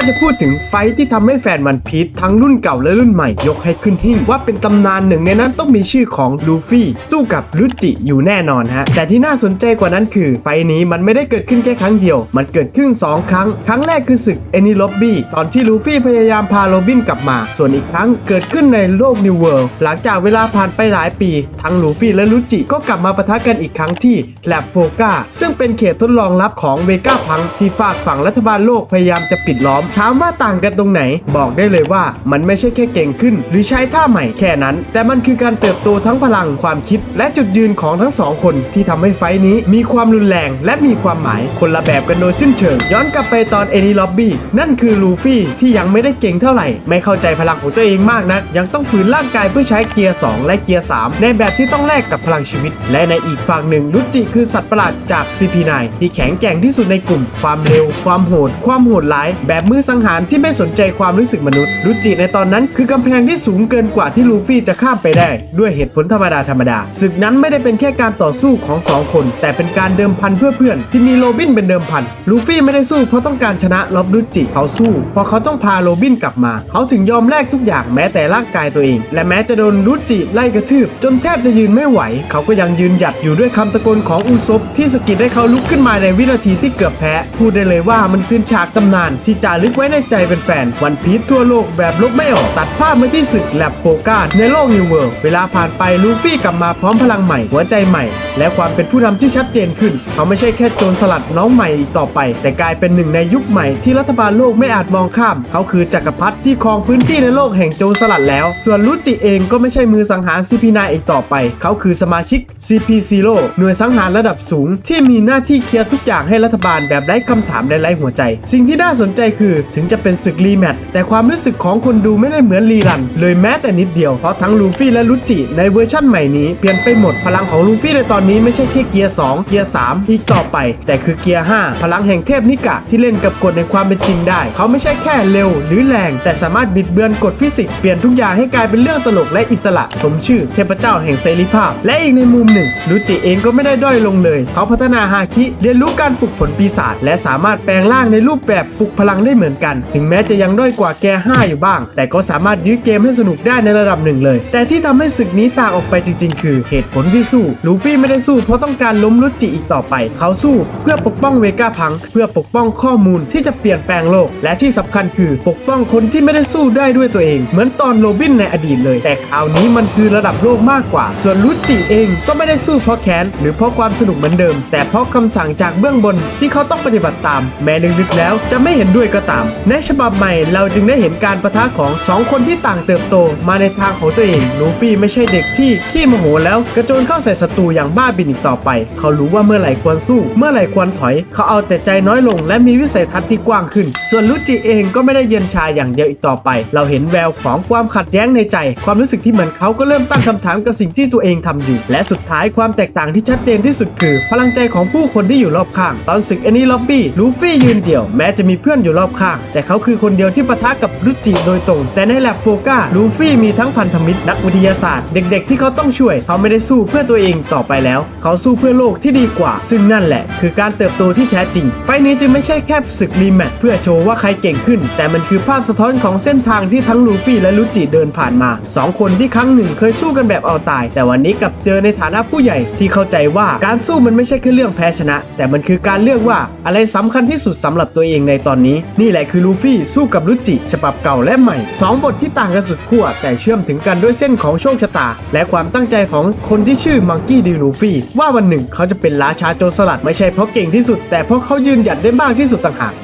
าจะพูดถึงไฟที่ทำให้แฟนวันพีชทั้งรุ่นเก่าและรุ่นใหม่ยกให้ขึ้นหิ่งว่าเป็นตำนานหนึ่งในนั้นต้องมีชื่อของลูฟี่สู้กับรุจิอยู่แน่นอนฮะ แต่ที่น่าสนใจกว่านั้นคือ ไฟนี้มันไม่ได้เกิดขึ้นแค่ครั้งเดียว มันเกิดขึ้น 2 ครั้ง ครั้งแรกคือศึกเอนิล็อบบี้ตอนที่ลูฟี่พยายามพาโรบินกลับมา ส่วนอีกครั้งเกิดขึ้นในโลกนิวเวิลด์หลังจากเวลาผ่านไปหลายปี ทั้งลูฟี่และรุจิก็กลับมาปะทะกันอีกครั้งที่แลบโฟกาซึ่งเป็นเขตทดลองลับของเวกาพังที่ฝากฝั่งรัฐบาลโลกพยายามจะปิดล้อมถามว่าต่างกันตรงไหน บอกได้เลยว่ามันไม่ใช่แค่เก่งขึ้น หรือใช้ท่าใหม่แค่นั้น แต่มันคือการเติบโตทั้งพลังความคิด และจุดยืนของทั้งสองคนที่ทำให้ไฟนี้มีความรุนแรงและมีความหมายคนละแบบกันโดยสิ้นเชิง ย้อนกลับไปตอนเอนิล็อบบี้นั่นคือลูฟี่ที่ยังไม่ได้เก่งเท่าไหร่ ไม่เข้าใจพลังของตัวเองมากนัก ยังต้องฝืนร่างกายเพื่อใช้เกียร์ 2 และเกียร์ 3 ในแบบที่ต้องแลกกับพลังชีวิต และในอีกฝั่งหนึ่งรุจิคือสัตว์ประหลาดจาก CP9 ที่แข็งแกร่งที่สุดในกลุ่ม ความเร็ว ความโหด ความโหดร้าย แบบมือสังหารที่ไม่สนใจความรู้สึกมนุษย์รุจิในตอนนั้นคือกำแพงที่สูงเกินกว่าที่ลูฟี่จะข้ามไปได้ ด้วยเหตุผลธรรมดาธรรมดาศึกนั้นไม่ได้เป็นแค่การต่อสู้ของสองคน แต่เป็นการเดิมพันเพื่อเพื่อนที่มีโรบินเป็นเดิมพันลูฟี่ไม่ได้สู้เพราะต้องการชนะล็อบรุจิเขาสู้เพราะเขาต้องพาโรบินกลับมา เขาถึงยอมแลกทุกอย่างแม้แต่ร่างกายตัวเอง และแม้จะโดนรุจิไล่กระทืบ จนแทบจะยืนไม่ไหว เขาก็ยังยืนหยัดอยู่ด้วยคำตะโกนของอุซบที่สะกิดให้เขาลุกขึ้นมาในวินาทีที่เกือบแพ้พูดได้เลยว่ามันคือฉากตำนานที่จารึกไว้ในใจเป็นแฟน วันพีชทั่วโลกแบบลบไม่ออก ตัดภาพมาที่ศึกแลบโฟกาสในโลกนิวเวิลด์เวลาผ่านไปลูฟี่กลับมาพร้อมพลังใหม่ หัวใจใหม่ และความเป็นผู้นำที่ชัดเจนขึ้น เขาไม่ใช่แค่โจรสลัดน้องใหม่อีกต่อไป แต่กลายเป็นหนึ่งในยุคใหม่ที่รัฐบาลโลกไม่อาจมองข้าม เขาคือจักรพรรดิที่ครองพื้นที่ในโลกแห่งโจรสลัดแล้ว ส่วนรุจิเองก็ไม่ใช่มือสังหาร CP9 อีกต่อไป เขาคือสมาชิก CP0 หน่วยสังหารระดับสูง ที่มีหน้าที่เคลียร์ทุกอย่างให้รัฐบาลแบบไร้คำถามและไร้หัวใจ สิ่งที่น่าสนใจคือถึงจะเป็นศึกรีแมตแต่ความรู้สึกของคนดูไม่ได้เหมือนรีรัน เลยแม้แต่นิดเดียว เพราะทั้งลูฟี่และรุจิในเวอร์ชั่นใหม่นี้เปลี่ยนไปหมดพลังของลูฟี่ในตอนนี้ไม่ใช่แค่เกียร์2เกียร์3อีกต่อไป แต่คือเกียร์5พลังแห่งเทพนิกะที่เล่นกับกฎในความเป็นจริงได้ เขาไม่ใช่แค่เร็วหรือแรง แต่สามารถบิดเบือนกฎฟิสิกส์เปลี่ยนทุกอย่างให้กลายเป็นเรื่องตลกและอิสระ สมชื่อเทพเจ้าแห่งเสรีภาพ และอีกในมุมหนึ่งรุจิเองก็ไม่ได้ด้อยลงเลย เขาพัฒนาฮาคิเรียนรู้การปลุกผลปีศาจและสามารถแปลงร่างในรูปแบบปลุกพลังได้เหมือนกัน ถึงแม้จะยังด้อยกว่าแก5อยู่บ้าง แต่ก็สามารถยื้อเกมให้สนุกได้ในระดับหนึ่งเลย แต่ที่ทำให้ศึกนี้ต่างออกไปจริง ๆ คือเหตุผลที่สู้ลูฟี่ไม่ได้สู้เพราะต้องการล้มรุจิอีกต่อไป เขาสู้เพื่อปกป้องเวก้าพัง เพื่อปกป้องข้อมูลที่จะเปลี่ยนแปลงโลก และที่สำคัญคือปกป้องคนที่ไม่ได้สู้ได้ด้วยตัวเอง เหมือนตอนโรบินในอดีตเลย แต่คราวนี้มันคือระดับโลกมากกว่า ส่วนรุจิเองก็ไม่ได้สู้เพราะแค้นหรือเพราะความสนุกเหมือนเดิม แต่เพราะคำสั่งจากเบื้องบนที่เขาต้องปฏิบัติตาม แม้ลึกๆแล้วจะไม่เห็นด้วยก็ตามในฉบับใหม่เราจึงได้เห็นการประทะของสองคนที่ต่างเติบโตมาในทางของตัวเอง ลูฟี่ไม่ใช่เด็กที่ขี้โมโหแล้วกระโจนเข้าใส่ศัตรูอย่างบ้าบินอีกต่อไป เขารู้ว่าเมื่อไหร่ควรสู้ เมื่อไหร่ควรถอย เขาเอาแต่ใจน้อยลง และมีวิสัยทัศน์ที่กว้างขึ้น ส่วนลุจิเองก็ไม่ได้เย็นชาอย่างเดียวอีกต่อไป เราเห็นแววของความขัดแย้งในใจ ความรู้สึกที่เหมือนเขาก็เริ่มตั้งคำถามกับสิ่งที่ตัวเองทำอยู่ และสุดท้ายความแตกต่างที่ชัดเจนที่สุดคือ พลังใจของผู้คนที่อยู่รอบข้าง ตอนศึกแอนนี่ล็อบบี้ลูฟี่ยืนเดี่ยวแม้จะมีเพื่อนอยู่รอบข้างแต่เขาคือคนเดียวที่ปะทะกับรุจิโดยตรง แต่ในแลบโฟกาลูฟี่มีทั้งพันธมิตรนักวิทยาศาสตร์ เด็ก ๆ ที่เขาต้องช่วย เขาไม่ได้สู้เพื่อตัวเองต่อไปแล้ว เขาสู้เพื่อโลกที่ดีกว่า ซึ่งนั่นแหละ คือการเติบโตที่แท้จริง ไฟล์นี้จึงไม่ใช่แค่ศึกรีแมตช์เพื่อโชว์ว่าใครเก่งขึ้น แต่มันคือภาพสะท้อนของเส้นทางที่ทั้งลูฟี่และลุจิเดินผ่านมาสองคนที่ครั้งหนึ่งเคยสู้กันแบบเอาตาย แต่วันนี้กลับเจอในฐานะผู้ใหญ่ที่เข้าใจว่าการสู้มันไม่ใช่แค่เรื่องแพ้ชนะ แต่มันคือการเลือกว่าอะไรสำคัญที่สุดสำหรับตัวเองในตอนนี้นี่ี่แหละคือลูฟี่สู้กับลุจิฉบับเก่าและใหม่สองบทที่ต่างกันสุดขั้วแต่เชื่อมถึงกันด้วยเส้นของโชคชะตา และความตั้งใจของคนที่ชื่อมังกี้ดีลูฟี่ว่าวันหนึ่งเขาจะเป็นราชาโจรสลัดไม่ใช่เพราะเก่งที่สุด แต่เพราะเขายืนหยัดได้มากที่สุดต่างหาก